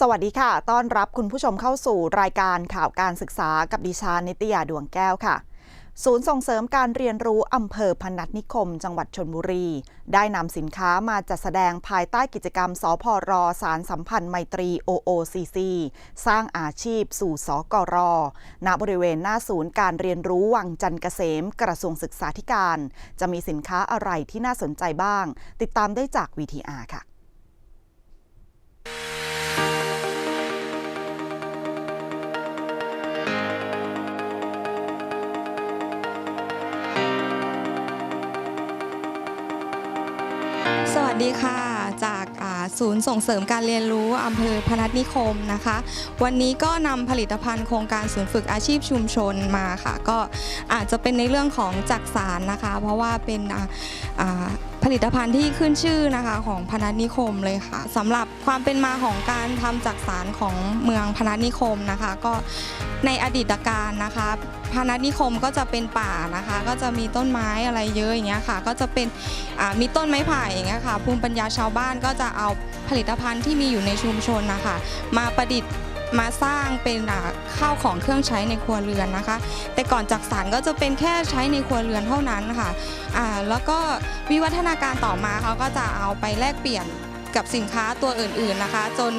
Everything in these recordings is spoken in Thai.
สวัสดีค่ะ ต้อนรับคุณผู้ชมเข้าสู่รายการข่าวการศึกษากับดิฉันนิตยาดวงแก้วค่ะ ศูนย์ส่งเสริมการเรียนรู้อำเภอพนัสนิคม จังหวัดชนบุรี ได้นำสินค้ามาจัดแสดงภายใต้กิจกรรม สพร สารสัมพันธ์ไมตรี OOCC สร้างอาชีพสู่สกร ณ บริเวณหน้าศูนย์การเรียนรู้วังจันทร์เกษม กระทรวงศึกษาธิการ จะมีสินค้าอะไรที่น่าสนใจบ้าง ติดตามได้จาก VTR ค่ะ สวัสดีค่ะ จากศูนย์ส่งเสริมการเรียนรู้อำเภอพนัสนิคมนะคะ วันนี้ก็นำผลิตภัณฑ์โครงการศูนย์ฝึกอาชีพชุมชนมาค่ะ ก็อาจจะเป็นในเรื่องของจักสารนะคะ เพราะว่าเป็น ผลิตภัณฑ์ที่ขึ้นชื่อนะคะของพนัสนิคมเลยค่ะสำหรับความเป็นมาของการทำจักสารของเมืองพนัสนิคมนะคะ ก็ในอดีตการนะคะพนัสนิคมก็จะเป็นป่านะคะ ก็จะมีต้นไม้อะไรเยอะอย่างเงี้ยค่ะ ก็จะเป็นมีต้นไม้ไผ่อย่างเงี้ยค่ะภูมิปัญญาชาวบ้านก็จะเอาผลิตภัณฑ์ที่มีอยู่ในชุมชนนะคะ มาประดิษฐ์ มาสร้างเป็นข้าวของเครื่องใช้ในครัวเรือนนะคะ แต่ก่อนจักสารก็จะเป็นแค่ใช้ในครัวเรือนเท่านั้นค่ะอ่าแล้วก็วิวัฒนาการต่อมาเขาก็จะเอาไปแลกเปลี่ยน กับสินค้าตัวอื่นๆนะคะ จน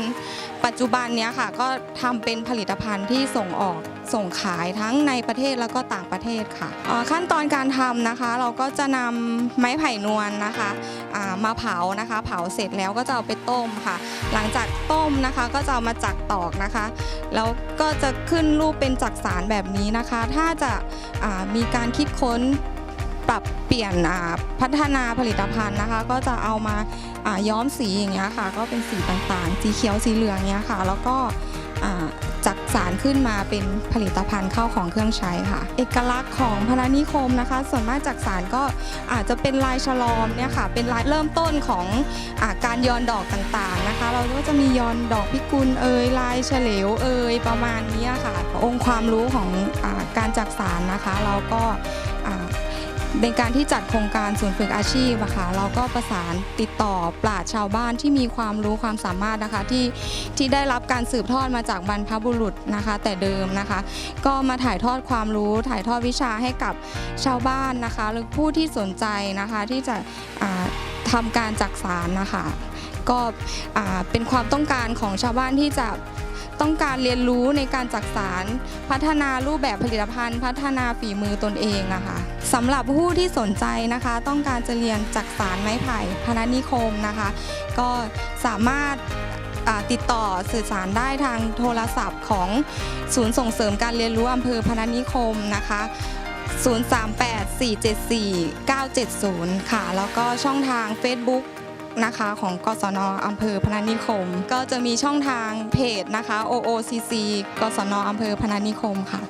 ปัจจุบันนี้ค่ะก็ทำเป็นผลิตภัณฑ์ที่ส่งออกส่งขายทั้งในประเทศแล้วก็ต่างประเทศค่ะขั้นตอนการทำนะคะ เราก็จะนำไม้ไผ่นวลนะคะมาเผานะคะ เผาเสร็จแล้วก็จะเอาไปต้มค่ะ หลังจากต้มนะคะก็จะเอามาจักตอกนะคะ แล้วก็จะขึ้นรูปเป็นจักสารแบบนี้นะคะ ถ้าจะามีการคิดค้น ปรับเปลี่ยนพัฒนาผลิตภัณฑ์นะคะ ก็จะเอามาย้อมสีอย่างเงี้ยค่ะ ก็เป็นสีต่างๆ สีเขียวสีเหลืองเงี้ยค่ะ แล้วก็จักสารขึ้นมาเป็นผลิตภัณฑ์เข้าของเครื่องใช้ค่ะ เอกลักษณ์ของพนานิคมนะคะ ส่วนมากจักสารก็อาจจะเป็นลายฉลอมเนี่ยค่ะ เป็นลายเริ่มต้นของอการย้อนดอกต่างๆนะคะ เราก็จะมีย้อนดอกพิกุลเอยลายเฉลวเอยประมาณนี้ค่ะ องค์ความรู้ของอการจักสารนะคะ เราก็ ในการที่จัดโครงการศูนย์ฝึกอาชีพอะค่ะเราก็ประสานติดต่อปราชญ์ชาวบ้านที่มีความรู้ความสามารถนะคะที่ที่ได้รับการสืบทอดมาจากบรรพบุรุษนะคะ แต่เดิมนะคะ ก็มาถ่ายทอดความรู้ถ่ายทอดวิชาให้กับชาวบ้านนะคะ หรือผู้ที่สนใจนะคะที่จะอ่าทำการจักสารนะคะ ก็เป็นความต้องการของชาวบ้านที่จะ ต้องการเรียนรู้ในการจักสาร พัฒนารูปแบบผลิตภัณฑ์ พัฒนาฝีมือตนเองอะค่ะสำหรับผู้ที่สนใจนะคะ ต้องการจะเรียนจักสารไม้ไผ่พนัสนิคมนะคะ ก็สามารถติดต่อสื่อสารได้ทางโทรศัพท์ของศูนย์ส่งเสริมการเรียนรู้อำเภอพนัสนิคมนะคะ 038-474-970 ค่ะ แล้วก็ช่องทาง Facebook นะคะของกศนอำเภอพนัสนิคม ก็จะมีช่องทางเพจนะคะ OOCC กศนอำเภอพนัสนิคมค่ะ